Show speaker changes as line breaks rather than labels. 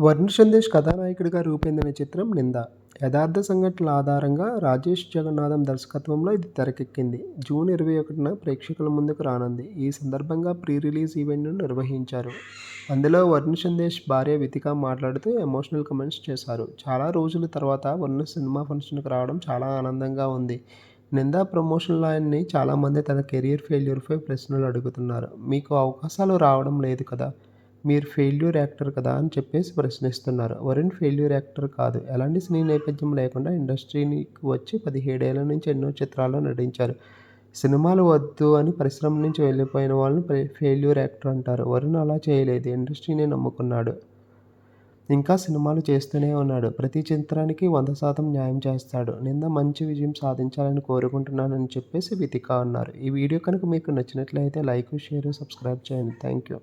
వరుణ్ సందేశ్ కథానాయకుడిగా రూపొందిన చిత్రం నింద. యథార్థ సంఘటనల ఆధారంగా రాజేష్ జగన్నాథం దర్శకత్వంలో ఇది తెరకెక్కింది. జూన్ ఇరవై ఒకటిన ప్రేక్షకుల ముందుకు రానుంది. ఈ సందర్భంగా ప్రీ రిలీజ్ ఈవెంట్ను నిర్వహించారు. అందులో వరుణ్ సందేశ్ భార్య వితిక మాట్లాడుతూ ఎమోషనల్ కమెంట్స్ చేశారు. చాలా రోజుల తర్వాత వరుణ్ సినిమా ఫంక్షన్కి రావడం చాలా ఆనందంగా ఉంది. నిందా ప్రమోషన్ ఆయన్ని చాలామంది తన కెరియర్ ఫెయిల్యూర్పై ప్రశ్నలు అడుగుతున్నారు. మీకు అవకాశాలు రావడం లేదు కదా? మీరు ఫెయిల్యూర్ యాక్టర్ కదా అని చెప్పేసి ప్రశ్నిస్తున్నారు. వరుణ్ ఫెయిల్యూర్ యాక్టర్ కాదు. ఎలాంటి సినీ నేపథ్యం లేకుండా ఇండస్ట్రీకి వచ్చి పదిహేడేళ్ళ నుంచి ఎన్నో చిత్రాల్లో నటించారు. సినిమాలు వద్దు అని పరిశ్రమ నుంచి వెళ్ళిపోయిన వాళ్ళని ఫెయిల్యూర్ యాక్టర్ అంటారు. వరుణ్ అలా చేయలేదు. ఇండస్ట్రీని నమ్ముకున్నాడు. ఇంకా సినిమాలు చేస్తూనే ఉన్నాడు. ప్రతి చిత్రానికి వంద శాతం న్యాయం చేస్తాడు. నింద మంచి విజయం సాధించాలని కోరుకుంటున్నానని చెప్పేసి వితిక అన్నారు. ఈ వీడియో కనుక మీకు నచ్చినట్లయితే లైక్ షేర్ సబ్స్క్రైబ్ చేయండి. Thank you.